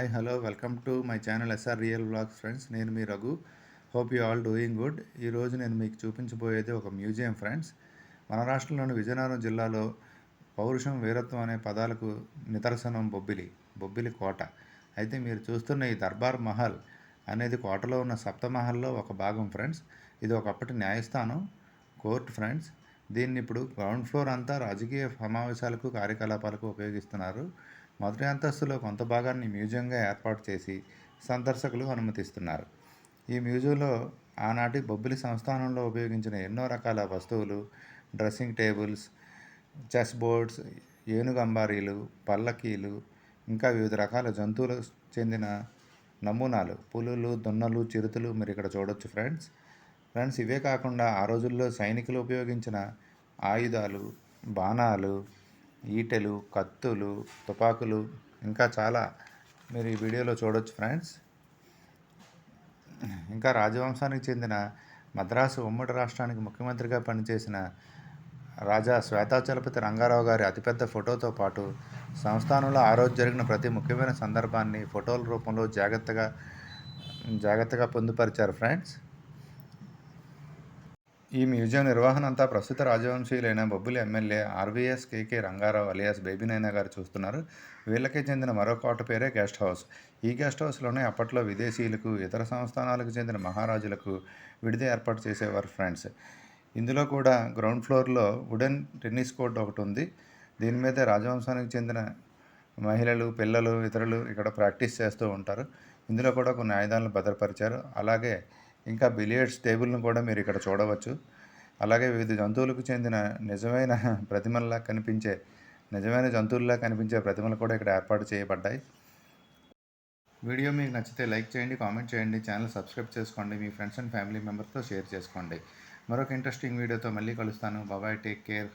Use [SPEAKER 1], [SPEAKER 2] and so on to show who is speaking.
[SPEAKER 1] Hi hello welcome to my channel SR real blogs friends నేను మీ Raghu. Hope you all doing good ఈరోజు నేను మీకు చూపించబోయేది ఒక museum friends మన రాష్ట్రంలోని విజయనగరం జిల్లాలో పౌరుషం వీరత్వం అనే పదాలకు నిదర్శనం బొబ్బిలి బొబ్బిలి కోట. అయితే మీరు చూస్తున్న ఈ దర్బార్ మహల్ అనేది కోటలో ఉన్న సప్తమహల్లో ఒక భాగం ఫ్రెండ్స్ ఇది ఒకప్పటి న్యాయస్థానం కోర్ట్ ఫ్రెండ్స్ దీన్ని ఇప్పుడు గ్రౌండ్ ఫ్లోర్ అంతా రాజకీయ సమావేశాలకు కార్యకలాపాలకు ఉపయోగిస్తున్నారు. మొదటి అంతస్తులో కొంత భాగాన్ని మ్యూజియంగా ఏర్పాటు చేసి సందర్శకులు అనుమతిస్తున్నారు. ఈ మ్యూజియంలో ఆనాటి బొబ్బిలి సంస్థానంలో ఉపయోగించిన ఎన్నో రకాల వస్తువులు డ్రెస్సింగ్ టేబుల్స్ చెస్ బోర్డ్స్ ఏనుగంబారీలు పల్లకీలు ఇంకా వివిధ రకాల జంతువులకు చెందిన నమూనాలు పులులు దున్నలు చిరుతలు మీరు ఇక్కడ చూడొచ్చు ఫ్రెండ్స్. ఫ్రెండ్స్ ఇవే కాకుండా ఆ రోజుల్లో సైనికులు ఉపయోగించిన ఆయుధాలు బాణాలు ఈటెలు కత్తులు తుపాకులు ఇంకా చాలా మీరు ఈ వీడియోలో చూడొచ్చు ఫ్రెండ్స్. ఇంకా రాజవంశానికి చెందిన మద్రాసు ఉమ్మడి రాష్ట్రానికి ముఖ్యమంత్రిగా పనిచేసిన రాజా శ్వేతాచలపతి రంగారావు గారి అతిపెద్ద ఫోటోతో పాటు సంస్థానంలో ఆ రోజు జరిగిన ప్రతి ముఖ్యమైన సందర్భాన్ని ఫోటోల రూపంలో జాగ్రత్తగా జాగ్రత్తగా పొందుపరిచారు ఫ్రెండ్స్. ఈ మ్యూజియం నిర్వహణ అంతా ప్రస్తుత రాజవంశీయులైన Bobbili MLA RVS KK Rangarao alias Baby Nayana గారు చూస్తున్నారు. వీళ్ళకే చెందిన మరో కోట పేరే గెస్ట్ హౌస్. ఈ గెస్ట్ హౌస్లోనే అప్పట్లో విదేశీయులకు ఇతర సంస్థానాలకు చెందిన మహారాజులకు విడిది ఏర్పాటు చేసేవారు ఫ్రెండ్స్. ఇందులో కూడా గ్రౌండ్ ఫ్లోర్లో వుడెన్ టెన్నిస్ కోర్ట్ ఒకటి ఉంది. దీని మీద రాజవంశానికి చెందిన మహిళలు పిల్లలు ఇతరులు ఇక్కడ ప్రాక్టీస్ చేస్తూ ఉంటారు. ఇందులో కూడా కొన్ని ఆయుధాలను భద్రపరిచారు. అలాగే ఇంకా బిలియర్డ్స్ టేబుల్ను కూడా మీరు ఇక్కడ చూడవచ్చు. అలాగే వివిధ జంతువులకు చెందిన నిజమైన ప్రతిమల్లా కనిపించే నిజమైన జంతువుల్లా కనిపించే ప్రతిమలు కూడా ఇక్కడ ఏర్పాటు చేయబడ్డాయి. వీడియో మీకు నచ్చితే లైక్ చేయండి కామెంట్ చేయండి ఛానల్ సబ్స్క్రైబ్ చేసుకోండి మీ ఫ్రెండ్స్ అండ్ ఫ్యామిలీ మెంబర్తో షేర్ చేసుకోండి. మరొక ఇంట్రెస్టింగ్ వీడియోతో మళ్ళీ కలుస్తాను. బాబాయ్ టేక్ కేర్.